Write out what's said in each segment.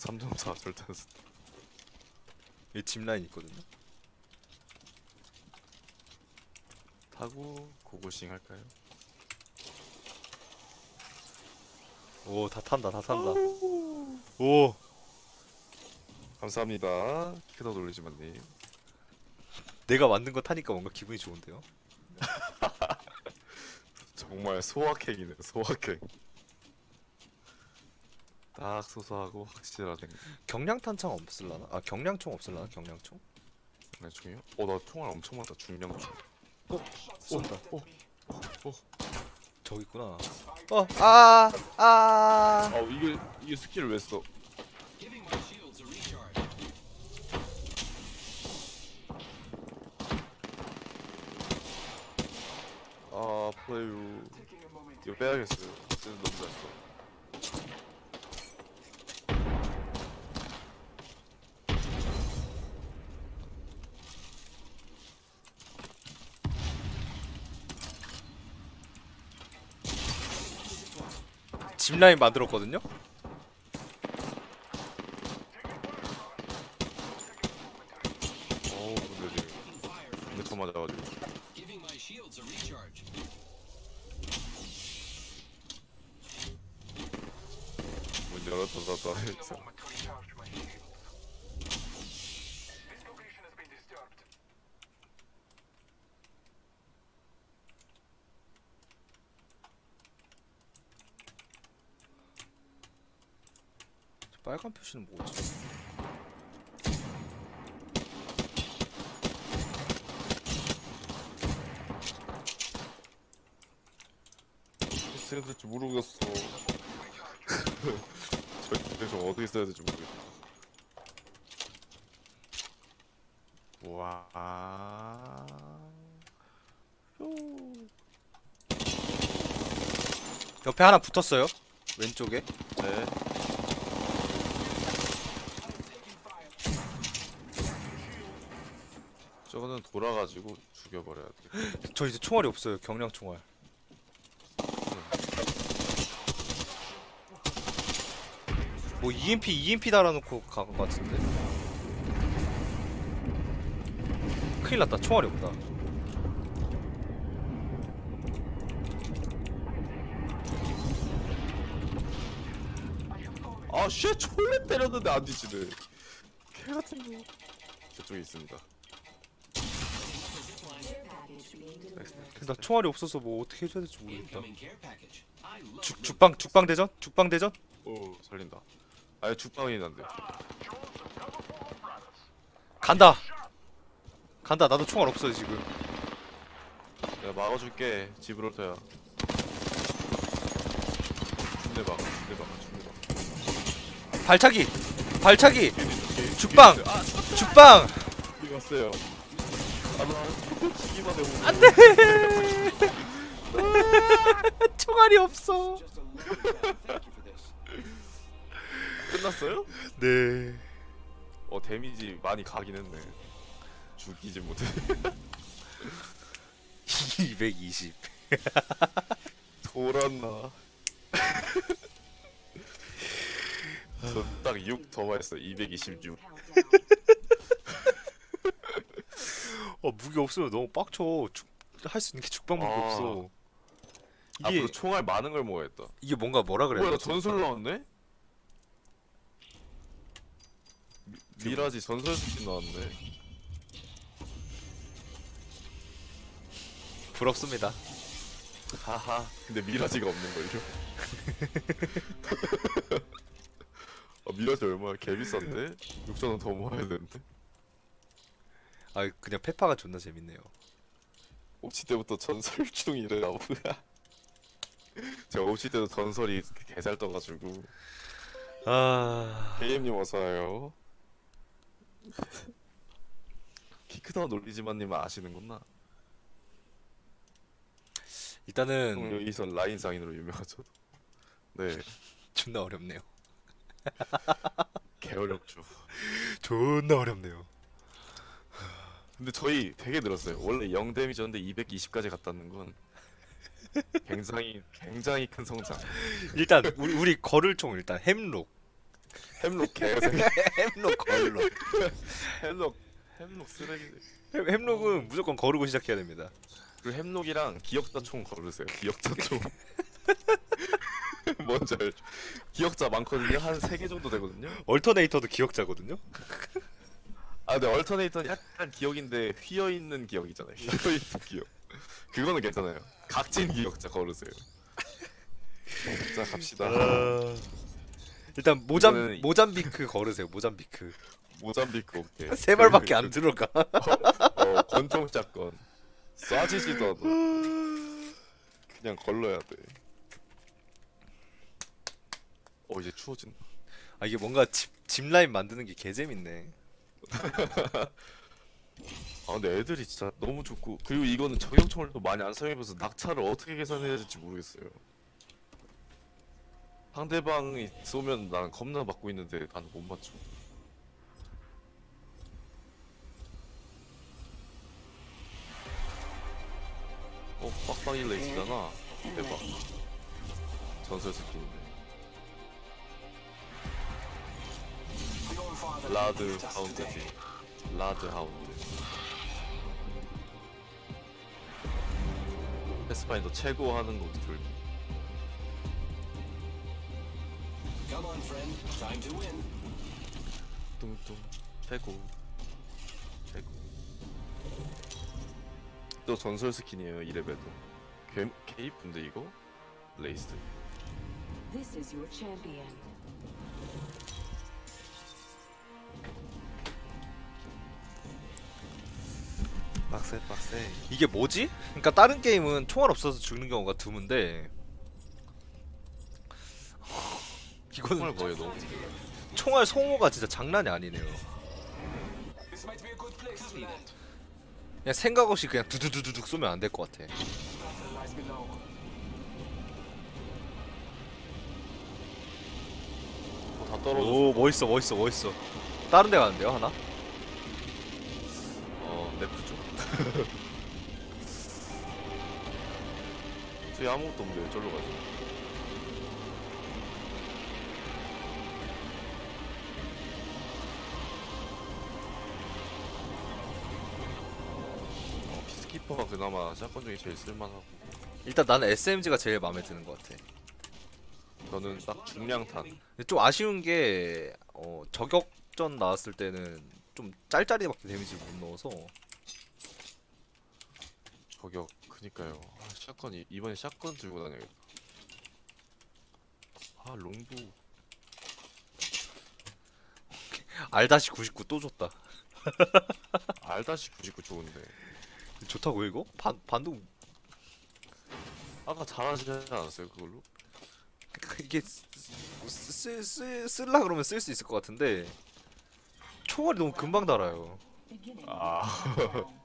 3.4 절대 안 쓴다. 여기 집 라인 있거든요. 타고 고고싱 할까요? 오, 다 탄다, 다 탄다. 오, 감사합니다. 키더 돌리지만님. 내가 만든 거 타니까 뭔가 기분이 좋은데요? 정말 소확행이네 소확행. 딱 소소하고 확실하네. 경량 탄창 없을라나? 아, 경량총 없을라나? 경량총? 중요? 어나 총알 엄청 많다 중량총. 쏜다. 오, 저기 있구나. 어, 아, 아. 아 이게 이게 스킬을 왜 써? 아 플레이유. 이거 빼야겠어요. 쟤는 너무 잘 써. 집 라인 만들었거든요? 어우 근데 지금 근데 저 맞아가지고. Giving my shields a recharge. 문 열었다 닫았다 했어. 저 빨간 표시는 뭐지? 있어야 될지 모르겠어. 절대 좀 어디 있어야 될지 모르겠어. 와. 옆에 하나 붙었어요. 왼쪽에. 네. 저거는 돌아가지고 죽여버려야 돼. 저 이제 총알이 없어요. 경량 총알. 뭐 EMP EMP 달아놓고 간 것 같은데. 큰일 났다. 총알이 없다. 아, 쉣! 졸래 때렸는데 안 뒤지네. 개 같은 거. 저쪽에 있습니다. 나 총알이 없어서 뭐 어떻게 해줘야 될지 모르겠다. 죽 죽방 죽방 대전? 죽방 대전? 오, 살린다. 아예 죽방이 난데. 간다. 간다. 나도 총알 없어 지금. 내가 막아줄게. 집으로 오터야. 준대 막아, 준대 막아, 준대 막아. 발차기. 발차기. 죽방. 아, 죽방. 이거 왔어요. 아, 나 기기만 해보고. 안 총알이 없어. 끝났어요? 네. 어, 데미지 많이 가긴 했네. 죽이지 못해. 220. 돌았나. 저딱 6더 많았어. 226. 어 무기 없으면 너무 빡쳐. 할 수 있는 게 죽방 무기 아. 없어. 이게 앞으로 총알 많은 걸 먹어야겠다. 이게 뭔가 뭐라 그래야 뭐야, 나 되지? 전설 나왔네? 미, 미라지 전설 스킨 나왔네. 부럽습니다. 하하. 근데 미라지가 없는 걸요? 아, 미라지 얼마야? 개 비싼데? 6천 원더 모아야 되는데. 아 그냥 페파가 존나 재밌네요. 옵치 때부터 전설 중이래 나보야. 제가 옵치 때도 전설이 개잘 떠가지고. 아 게임님 어서와요. 키 크다 놀리지만님은 아시는구나. 일단은 형 여기서 라인 상인으로 유명하죠. 네, 존나 어렵네요. 개 어렵죠. 존나 어렵네요. 근데 저희 되게 늘었어요. 원래 0 데미지였는데 220까지 갔다는 건 굉장히 굉장히 큰 성장. 일단 우리, 우리 걸을 총 일단 햄록 햄록 개새끼 햄록 걸로. 햄록 햄록 쓰레기 햄, 햄록은 무조건 거르고 시작해야 됩니다. 그리고 햄록이랑 기억자 총 걸으세요 기억자 총 뭔지 알죠 기억자 많거든요 한세개 정도 되거든요 얼터네이터도 기억자거든요. 아 근데 얼터네이터는 약간 기억인데 휘어있는 기억이잖아요 휘어있는 기억 그거는 괜찮아요 각진 기억자 걸으세요 자 갑시다 아... 일단 모잠 이거는- 모잠비크 걸으세요. 모잠비크. 모잠비크 오케이 세 발밖에 안 들어가. 어, 권총 사건 쏴지지도 않아 그냥 걸러야 돼. 어 이제 추워진다. 아 이게 뭔가 집, 집 라인 만드는 게 개재밌네. 아 근데 애들이 진짜 너무 좋고 그리고 이거는 저격총을 또 많이 안 사용해봐서 낙차를 어떻게 계산해야 될지 모르겠어요. 상대방이 쏘면 난 겁나 맞고 있는데 나는 못 맞춰. 어 빡빡이 레이스잖아. 대박. 전설 스킨인데. 라드 하운드지. 라드 하운드. 패스파인더 최고 하는 거 돌기. Come on, friend. Time to win. 뚱뚱 최고. 최고. 또 전설 스킨이에요 이레벨도. 개, 개 이쁜데 이거? 레이스. This is your champion. 빡세 빡세. 이게 뭐지? 그러니까 다른 게임은 총알 없어서 죽는 경우가 드문데 이거는 정말 거의 너무. 총알 소모가 진짜 장난이 아니네요. 그냥 생각 없이 그냥 두두두두둑 쏘면 안 될 것 같아. 어, 다 떨어져. 오 멋있어 멋있어 멋있어. 다른 데 가는데요 하나? 저기 아무것도 없는데 저로 가죠. 어, 피스키퍼가 그나마 샷건 중에 제일 쓸만하고 일단 나는 SMG가 제일 마음에 드는 것 같아. 저는 딱 중량탄 근데 좀 아쉬운 게 어, 저격전 나왔을 때는 좀 짤짤이밖에 데미지를 못 넣어서 저격 그니까요 아, 샷건 이, 이번에 샷건 들고 다녀야겠다 아 롱부 알다시 99 또 줬다. 알다시 99 좋은데 좋다고 이거? 반 반동 아까 잘하시지 않았어요 그걸로? 이게 쓰쓰 쓸라 그러면 쓸 수 있을 것 같은데 총알이 너무 금방 달아요. 아,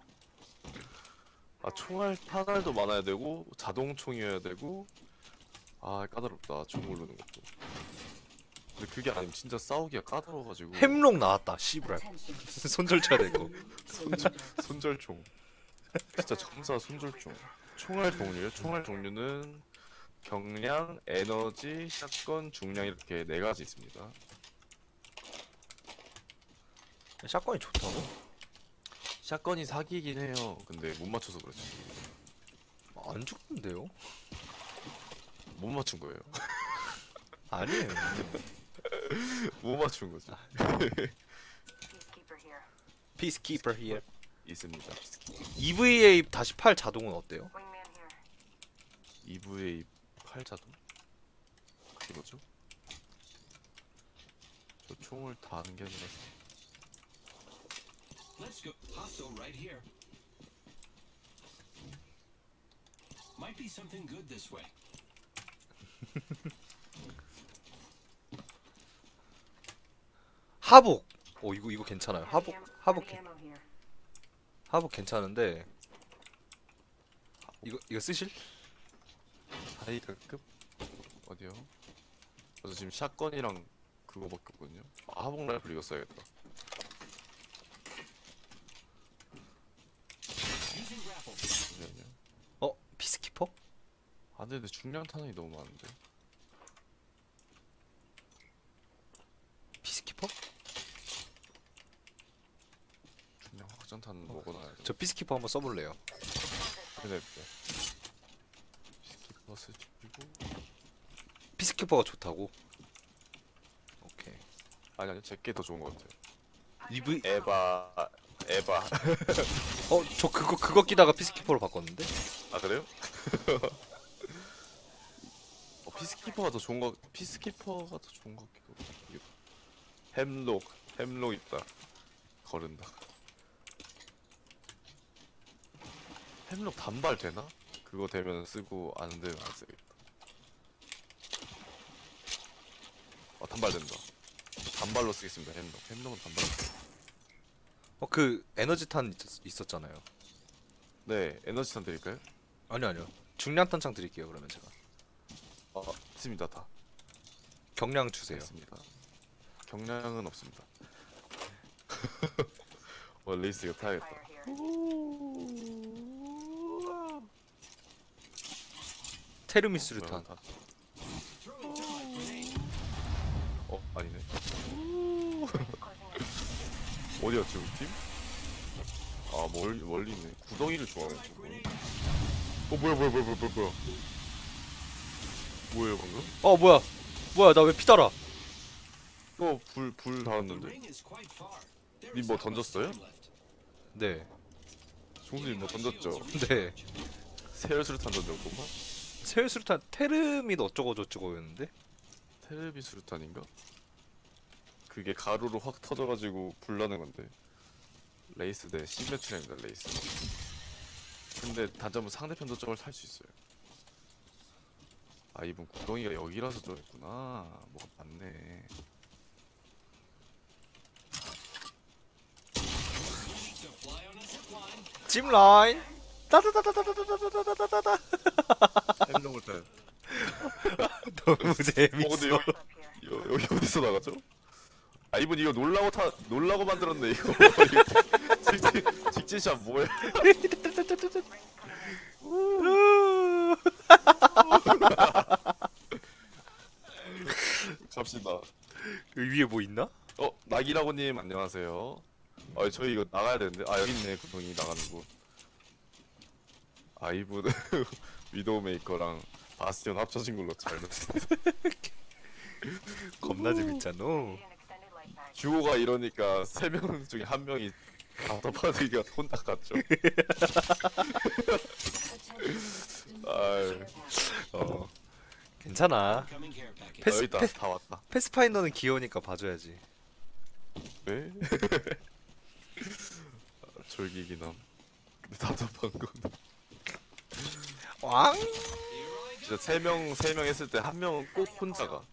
아 총알 탄알도 많아야 되고 자동총이어야 되고 아 까다롭다 총 고르는 것도 근데 그게 아니면 진짜 싸우기가 까다로워가지고 햄록 나왔다. 씨브랄. Attention. 손절 쳐야 되고. 손절총 진짜 점사 손절총 총알 종류 총알 종류는 경량, 에너지, 샷건, 중량 이렇게 네 가지 있습니다 샷건이 좋다고? 샷건이 사기긴 해요 근데 못 맞춰서 그렇지 안 죽는데요? 못 맞춘 거예요 아니에요. 못 맞춘 거지 Peacekeeper here. Peacekeeper here. 있습니다 EVA 다시 8 자동은 어때요? Wingman here. EVA 8자동? 그게 뭐죠? 저 총을 다 하는 게 아니라 Let's go. Hostile right here. Might be something good this way. 하복. 어 이거 이거 괜찮아요. 하복 하복. 하복 괜찮은데 이거 이거 쓰실? 하이드급? 어디요? 저 지금 샷건이랑 그거밖에 없거든요 아, 하복 라이플 이거 써야겠다 안 되는데 중량 탄환이 너무 많은데. 피스키퍼? 중량 확전탄 어, 먹어놔야 돼. 저 피스키퍼 한번 써볼래요. 근데 피스키퍼 쓰고 피스키퍼가 좋다고? 오케이. 아니 아니 제게 더 좋은 것 같아요 이브 에바 에바 어저 그거 그거 끼다가 피스키퍼로 바꿨는데? 아 그래요? 어, 피스키퍼가 더 좋은 거 피스키퍼가 더 좋은 것 같기도 하고 이게 햄록 햄록 있다 거른다 햄록 단발 되나? 그거 되면 쓰고 안 되면 안 쓰겠다 아 단발 된다 단발로 쓰겠습니다 햄록 햄록은 단발로 어그 에너지탄 있, 있었잖아요. 네 에너지탄 드릴까요? 아니요 아니요. 중량탄창 드릴게요 그러면 제가. 아 있습니다 다 경량 주세요. 있습니다. 경량은 없습니다. 어 레이스 이거 타야겠다. 테르미스 루탄. 다. 어 아니네. 어디였지 우리 팀? 아 멀리 멀리 있네. 구덩이를 거네. 어 뭐야 뭐야 뭐야 뭐야 뭐야 뭐야. 뭐예요 방금? 어 뭐야 뭐야 나 왜 피달아? 닿았는데. Quite far. There 님뭐 던졌어요? 네. 종수님 뭐 던졌죠? 네. 세열수류탄 던졌구만. 세율 수류탄 테르밋 어쩌고 저쩌고였는데. 테레비 수류탄인가? 그게 가루로 확 터져가지고 불 나는 건데 레이스 대 시메트라입니다 레이스 근데 단점은 상대편도 저걸 탈수 있어요 아 이분 구덩이가 여기라서 저랬구나 뭐가 많네 To fly on a zip line. 찜라인. 따다다다다다다다다다다. 햄롱을 탈 너무 어 근데 재밌어. 여기, 여, 여기 어디서 나가죠? 아 이분 이거 놀라고 타 놀라고 만들었네 이거 직진 직진샷 뭐야 갑시다 여기 위에 뭐 있나? 어 낙이라고님 안녕하세요. 아 저희 이거 나가야 되는데 아 여기 있네 구덩이 나가는 곳. 아 이분 위도우 메이커랑 바스티온 합쳐진 걸로 잘. 겁나 재밌잖아. 주호가 이러니까 세 명 중에 한 명이 다터파드기가 혼자 갔죠. 아 어. 괜찮아. 패스- 여기 있다 패스- 다 왔다. 패스파인더는 귀여우니까 봐줘야지. 왜? 아, 졸기긴 함. 근데 다터판 건 왕. 진짜 세명세명 했을 때 한 명은 꼭 혼자가.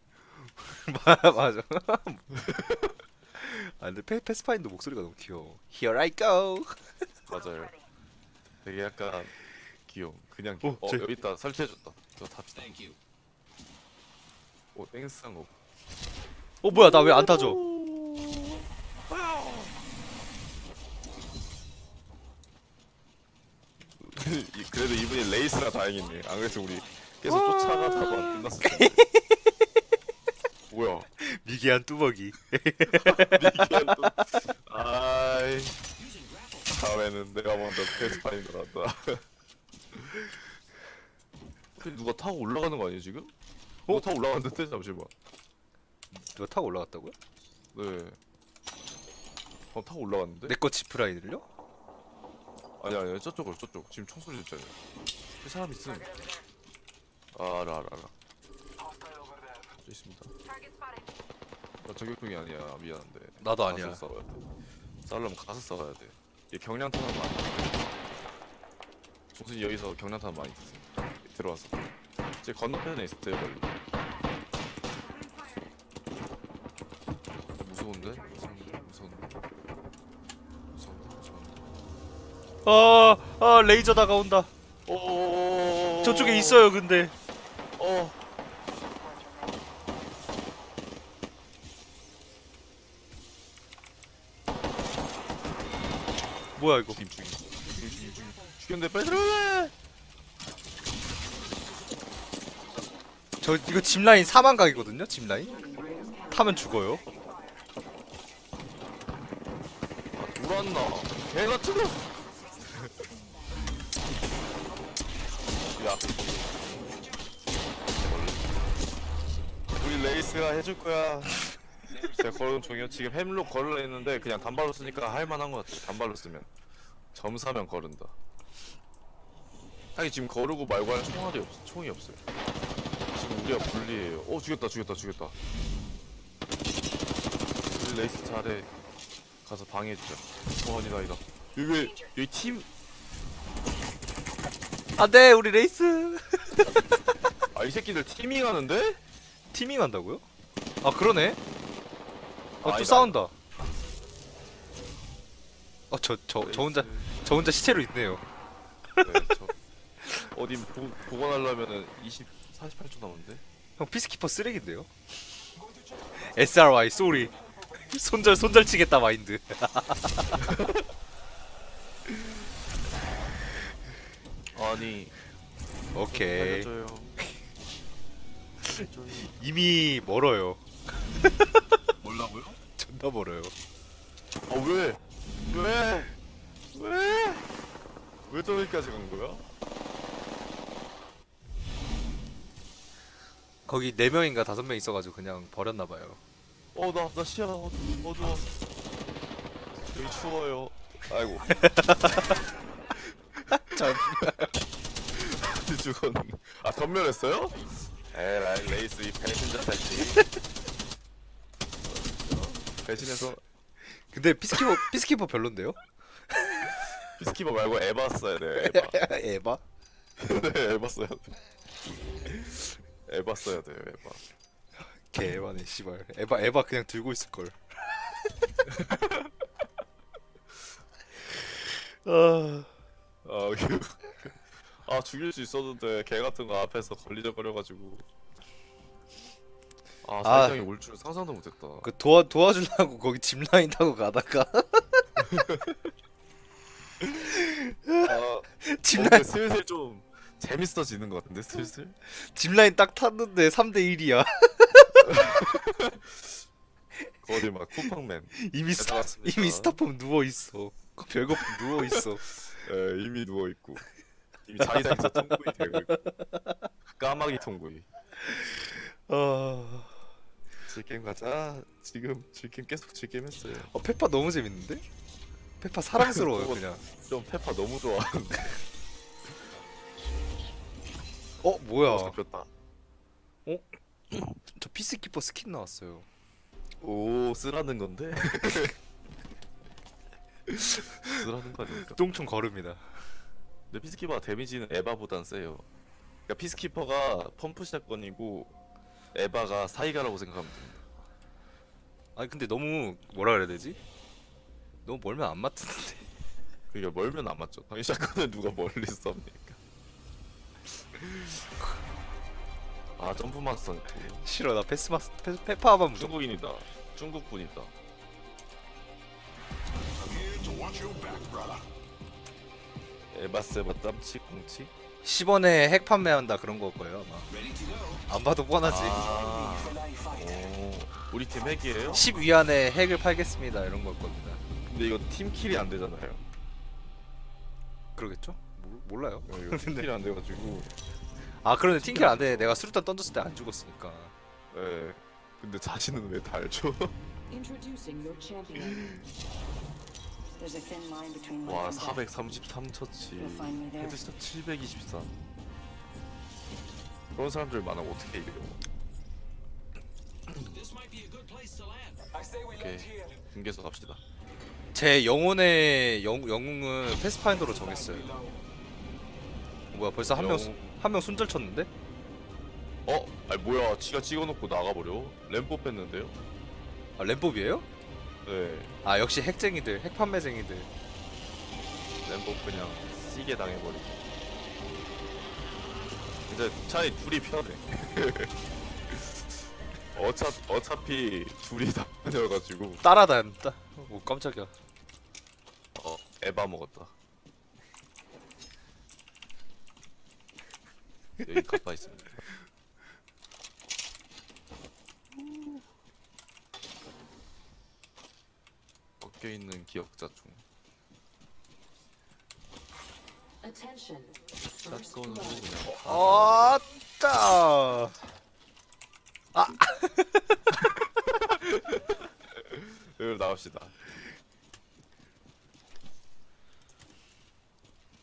맞아 맞아. 아 근데 패, 패스파인더 목소리가 너무 귀여워. Here I go. 맞아요. 되게 약간 귀여워. 그냥 어, 귀여워. 어, 제- 여기 있다. 설치해줬다. 저 탑시다. Thank you. 오 땡스 한 거. 어 뭐야 나 왜 안 타죠? 이- 그래도 이분이 레이스라 다행이네. 안 그래서 우리 계속 쫓아가다가 안 끝났을 텐데. 뭐야? 미개한 뚜벅이. 미기한 또. 아이. 다음에는 내가 먼저 패스파인 거란다. 그 누가 타고 올라가는 거 아니에요 지금? 누가 타고 올라갔는데? 잠시만. 누가 타고 올라갔다고요? 네. 어 타고 올라갔는데? 내 거 지프라인을요? 아니 아니 저쪽으로 저쪽. 지금 총소리 듣잖아요. 그 사람 있음. 아 알아 알아 알아. 저 있습니다. 나 저격중이 아니야. 미안한데. 나도 가서 아니야. 싸워야 돼. 싸우려면 가서 싸워야 돼이 경량탄은 많이 종순이 여기서 경량탄 많이 드세요 들어와서 제 건너편에 있었어요 멀리 무서운데? 무서운데? 무서운데? 무서운데? 무서운데? 아, 아 레이저 다가온다. 오 저쪽에 있어요 근데. 어. 뭐야 이거? 죽였는데 빨리 들어가 저 이거 짚 라인 사망각이거든요. 짚 라인. 타면 죽어요. 돌았나 개 같은 거. 이 앞에 우리 레이스가 해줄 거야. 제가 걸은 종이요. 지금 햄록 걸으려 했는데 그냥 단발로 쓰니까 할만한 것 같아. 단발로 쓰면 점사면 걸은다. 아니 지금 거르고 말고 할 총알이 없, 총이 없어요. 우리가 불리해요. 어 죽였다 죽였다 죽였다. 우리 레이스 잘해. 가서 방해해주자. 어 아니다 아니다. 여기 왜 여기 팀 안돼 우리 레이스 아 이 새끼들 팀밍 하는데? 티밍 한다고요? 아 그러네 어, 또 아니다. 싸운다 어저 저 저 혼자 저 혼자 시체로 있네요 네, 저 어디 보, 보관하려면은 20 48초 남았는데. 형 피스키퍼 쓰레기인데요? SRY 쏘리 손절 손절 치겠다 마인드 아니 오케이 살려줘요. 이미 멀어요 뭐라고요? 존나 멀어요 아 왜? 왜? 왜? 왜 저기까지 간 거야? 거기 4명인가 5명 있어가지고 그냥 버렸나 봐요 어 나 나 시야가 어두, 어두워. 여기 추워요. 아이고 참 죽었네. 아 전멸했어요? 에라이 레이스 이 배신자 새끼. 배신해서 근데 피스키퍼 피스키퍼 별론데요? 피스키버 말고 에바 써야 돼. 에바. 에바? 네, 에바 써야 돼. 에바 써야 돼요. 에바. 개 에바네 씨발 에바 에바 그냥 들고 있을 걸 아 아, 그, 아 죽일 수 있었는데 개 같은 거 앞에서 걸리적거려가지고. 아 아. 사장이 올 줄 상상도 못했다. 그 도와 도와주려고 거기 짚라인 타고 가다가 아, 짚라인 근데 슬슬 좀 재밌어지는 것 같은데 슬슬. 짚라인 딱 탔는데 3대 1이야 거기 막 쿠팡맨. 이미 스타 나왔습니다. 이미 스타폼 누워 있어 별거 누워 있어 에 이미 누워 있고 이미 자기장에서 통구이 되고 있고 까마귀 통구이. 아 질게임 가자. 지금 질게임 계속 질게임 했어요. 어, 페파 너무 재밌는데 페파 사랑스러워요 그냥 좀 페파 너무 좋아하는데. 어 뭐야 잡혔다. 저 피스키퍼 스킨 나왔어요 오 쓰라는 건데. 쓰라는 거 아닙니까? 똥총 걸음이다 근데 피스키퍼가 데미지는 에바보단 세요. 그러니까 피스키퍼가 펌프 샷건이고 에바가 사이가라고 생각하면 됩니다. 아니 근데 너무 뭐라 그래야 되지 너무 멀면 안 맞는데 그게 멀면 안 맞죠. 당연히 샷건을 누가 멀리 쏩니까? 아 점프 마스터 싫어 나 패스 마스 패, 페파 하면 무조건 중국인이다. 중국 분이다. 에바 세바 땀치 공치? 10원에 핵 판매한다 그런 거 거예요 아마 안 봐도 뻔하지 아, 오, 우리 팀 핵이에요? 10 위 안에 핵을 팔겠습니다 이런 걸 겁니다 근데 이거 팀킬이 안 되잖아요. 그러겠죠? 몰, 몰라요. 어, 이거 팀킬이 안 돼가지고. 아 그러네 팅킬 안 돼. 내가 수류탄 던졌을 때 안 죽었으니까. 예. 근데 자신은 왜 달죠? Introducing your champion. There's a thin line between 와 life and death. 433처치. You'll find me there. 헤드샷 724 그런 사람들 많아 어떻게 이겨요 오케이. 중계서 갑시다. 제 영혼의 영, 영웅은 패스파인더로 정했어요 뭐야 벌써 한 명 한 명. 손절 쳤는데? 어? 아니 뭐야 지가 찍어놓고 나가버려 램프 뺐는데요? 아 램법이에요? 네 아 역시 핵쟁이들 핵 판매쟁이들 램프 그냥 시게 당해버리고 이제 차라리 둘이 편해 어차, 어차피 둘이 다 편해가지고 따라다닌다 오 깜짝이야 어 에바 먹었다 여기 카파 있습니다 꺾여 있는 기억자 중 Attention. First 샷건으로 blood. 그냥 어? 아따. 여기로 나갑시다.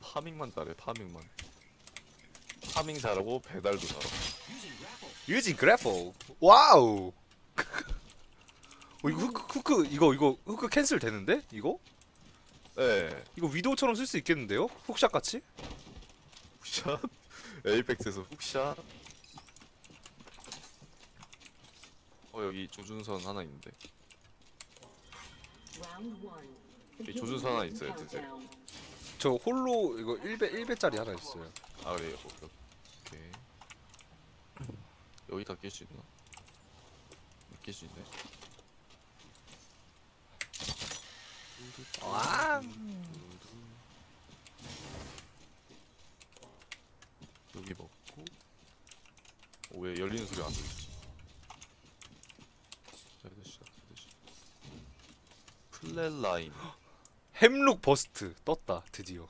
파밍만 잘해, 파밍만. 파밍 잘하고 배달도 잘하고. 유진 그래플. 와우. 어, 이거 후크, 후크 이거 이거 후크 캔슬 되는데? 이거? 네, 이거 위도우처럼 쓸 수 있겠는데요? 훅샷 같이? 훅샷. 에이펙스에서 훅샷. 어 여기 조준선 하나 있는데. 이 조준선 하나 있어요, 드세요. 저 홀로 이거 1배 1배짜리 하나 있어요. 아 그래요. 오케이. 여기다 낄 수 있나? 낄 수 있네. 와. 여기 먹고 어, 왜 열리는 소리 안 들리지? 자, 다시, 다시. 플랫 라인 햄록 버스트 떴다 드디어.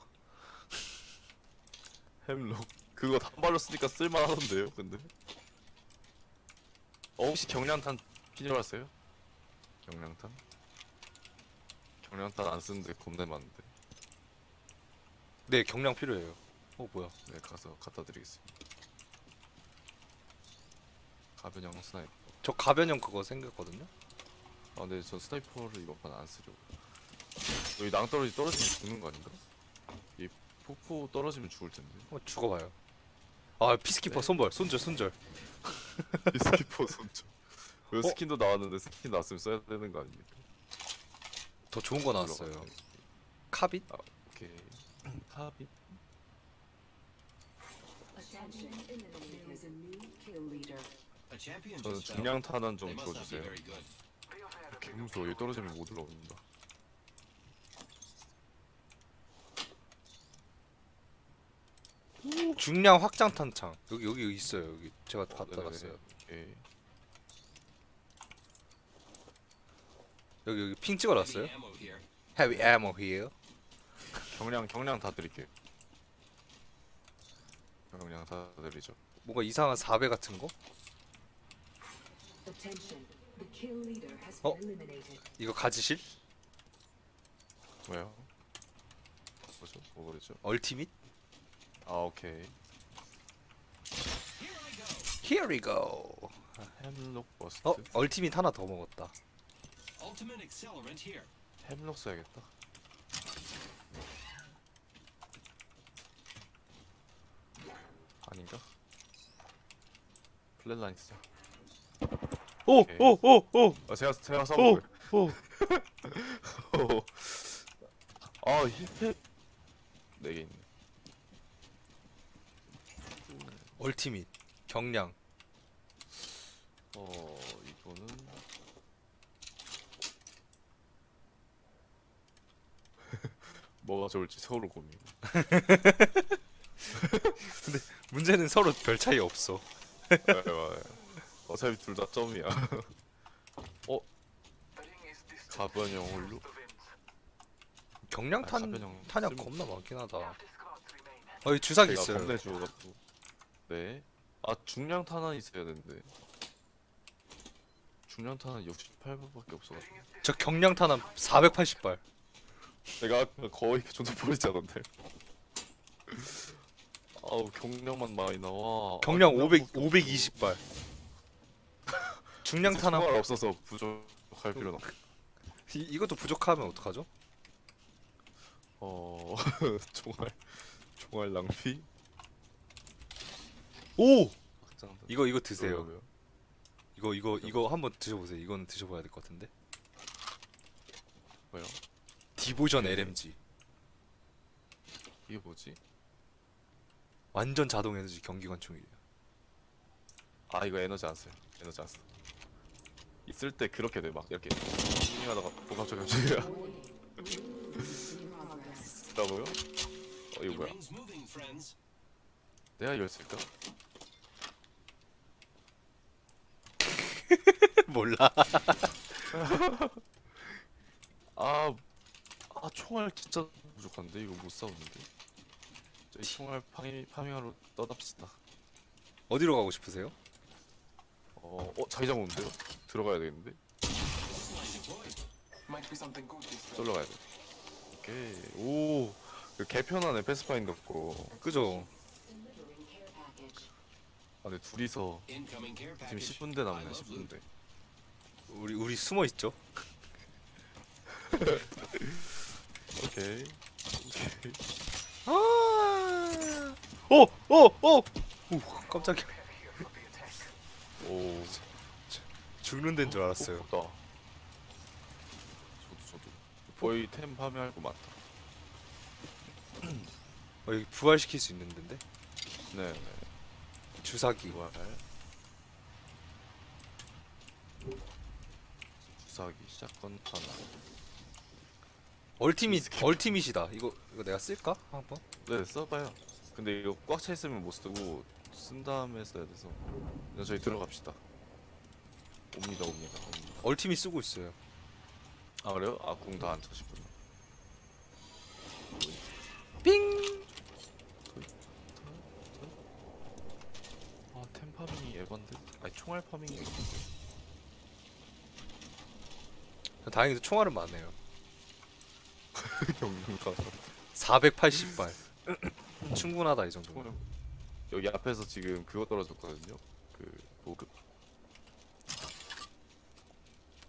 햄록 그거 단발로 쓰니까 쓸만하던데요 근데 어 혹시 경량탄 필요하세요? 경량탄? 경량탄 안 쓰는데 겁내 많은데 네 경량 필요해요. 어 뭐야? 네 가서 갖다 드리겠습니다 가변형 스나이퍼 저 가변형 그거 생겼거든요. 아 근데 저 스나이퍼를 이번 판 안 쓰려고 여기 낭떠러지 떨어지면 죽는 거 아닌가? 이 폭포 떨어지면 죽을 텐데 한번 죽어봐요. 아 피스키퍼 네. 손벌 손절 손절. 이 스키퍼 손죠 왜 어? 스킨도 나왔는데 스킨 나왔으면 써야 되는 거 아닙니까? 더 좋은 거 나왔어요. 카빗? 오케이 합이 Attention. There is a new kill leader. A champion 저는 fell. 중량 탄환 좀. 개 무서워 여기 떨어지면 못 올라온다 중량 확장 탄창 여기 여기 있어요 여기 제가 갖다. 놨어요 오케이 여기 여기 핑 찍어놨어요. Heavy ammo here 경량 경량 다 드릴게요 경량 다 드리죠 뭔가 이상한 4배 같은 거? Attention. The kill leader has Oh. been eliminated. 이거 가지실? 왜요? 뭐죠? 뭐 그러죠? 얼티밋? 아 오케이 Here we go 햄록 버스트 어? 얼티밋 하나 더 먹었다 Ultimate accelerant here. 햄록 써야겠다 아닌가? 플랫라인 쓰자 오! 오케이. 오! 오! 오! 아 제가 제가 오! 아 힐팩 4개 있네 얼티밋 경량. 어 이거는. 뭐가 좋을지 서로 고민. 문제는 서로 별 차이 없어. 네, 맞아요. 어차피 둘 다 점이야. 어? 가변형 홀로? 경량 아, 탄, 가변형 탄약 쓸모- 겁나 많긴 하다. 어 주사기 제가 있어요. 겁내 주워갖고 네. 아 중량 탄환 있어야 되는데 중량 탄환 68발밖에 없어가지고 저 경량 탄환 480발 내가 아까 거의 그 정도 버리자던데 아우 경량만 많이 나와 경량 아, 500, 경량밖에 없어. 520발 중량 탄환 총알 없어서 부족할 필요는 없 이, 이것도 부족하면 어떡하죠? 어... 총알 총알 낭비? 오! 확장단. 이거 이거 드세요 왜요, 왜요? 이거 이거 이거 한번 드셔보세요 이건 드셔봐야 될 것 같은데 뭐요? 디보전 네. LMG 이게 뭐지? 완전 자동 에너지 경기관총이에요 아 이거 에너지 안 써요 에너지 안 써. 있을 때 그렇게 돼 막 이렇게 밍하다가 뭐 갑자기 갑자기 Progress. 있다고요? 어 이거 뭐야? 내가 쓸까? 몰라 아, 아 총알 진짜 부족한데 이거 못 싸우는데. 저희 총알 파밍, 파밍하러 떠납시다 어디로 가고 싶으세요? 어, 어 자기장 오는데요? 들어가야 되겠는데? 쫄러 가야 돼 오케이 오 그 개편하네 패스파인더 거 그죠? 아, 근데 둘이서 지금 package. 10분대 남네 I love loot. 10분대 우리 우리 숨어 있죠? 오케이 오케이 아! 오! 오! 오! 오! 깜짝이야. 오 죽는 데인 줄 알았어요. 다 저도 저도 거의 템 파밍할 거 많다 어, 여기 부활시킬 수 있는 데인데? 네네 주사기. 부활 주사기 샷건 하나 얼티밋 얼티밋이다. 이거 이거 내가 쓸까? 한번. 네 써봐요 근데 이거 꽉 차 있으면 못 쓰고 쓴 다음에 써야 돼서 그냥 저희 들어갑시다 옵니다 옵니다 옵니다 얼티밋 쓰고 있어요. 아 그래요? 아궁 다안 차시구나 삥! 아템 파밍이 에반데 아니 총알 파밍이 다행히도 총알은 많네요. 경륜가 480발. 충분하다 이 정도. 총알. 여기 앞에서 지금 그거 떨어졌거든요. 그 보급.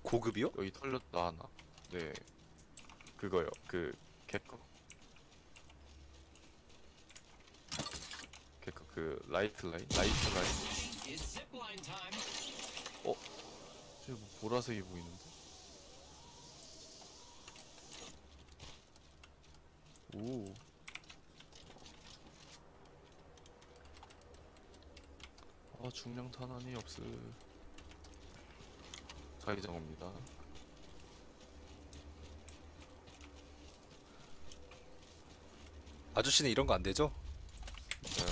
고급이요? 여기 털렸다 하나. 네. 그거요. 그 개꺼 개꺼 그 라이트 라인 라이트 라인 time. 저기 뭐 보라색이 보이는데 오 아, 중량 탄환이 없어. 자기장 옵니다. 아저씨는 이런 거 안 되죠? 네.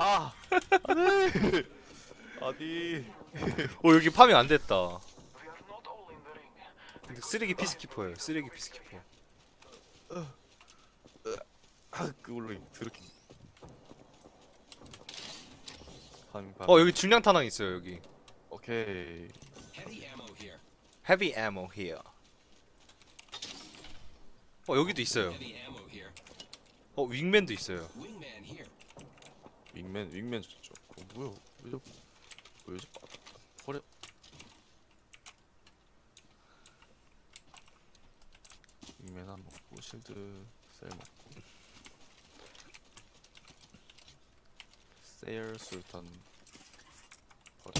아! 안돼! 아니. 어 여기 파밍 안 됐다. 근데 쓰레기 피스키퍼예요. 쓰레기 피스키퍼. 아, 그걸로 드럽게. 반, 반. 어 여기 중량 탄환 있어요 여기. 오케이. Heavy ammo here. Heavy ammo here. 어 여기도 있어요. Heavy ammo here. 어 윙맨도 있어요. Wingman here. 윙맨, 윙맨 좋죠. 어, 뭐야? 왜 저, 왜 저, 버려. 윙맨 안 먹고, 실드 셀 먹고. 세일 술탄 버려.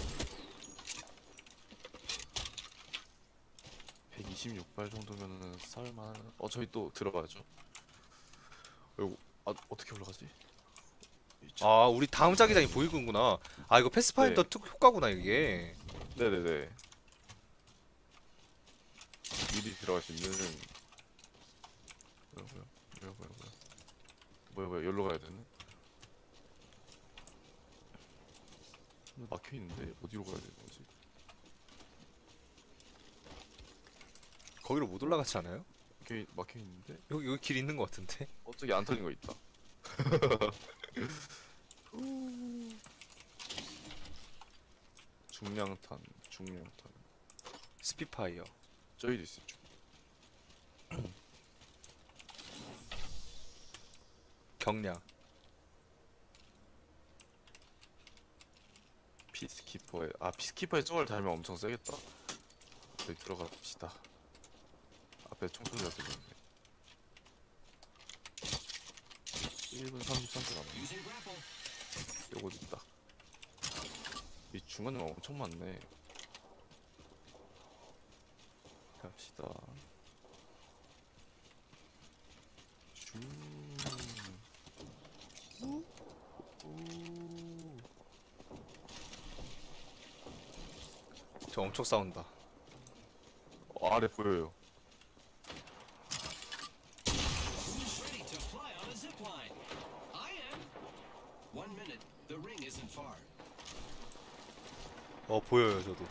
126발 정도면은 살만. 어, 저희 또 들어가야죠. 이거 아 어떻게 올라가지? 이차- 아 우리 다음 자기장이 보이군구나. 아 이거 패스파인더 네. 특 효과구나 이게. 네네네. 미리 들어갈 수 있는 뭐야 뭐야 뭐야 뭐야 뭐야 뭐야 여기로 가야 되네. 막혀 있는데 어디로 가야 되는 거지? 거기로 못 올라가지 않아요? 막혀 있- 막혀 있는데 여기 여기 길 있는 것 같은데. 어 저기 안 털린 거 있다. 중량탄 중량탄 스피파이어. 저기도 있어. 쭉. 경량. 피스키퍼에 아 피스키퍼에 저걸 달면 엄청 세겠다. 저기 들어갑시다. 앞에 총소리가 들리는데. 1분 33초 남았네. 요거 있다. 이 중간에 엄청 많네. 갑시다. 저 엄청 싸운다. 어, 아래 보여요. 보여요 저도.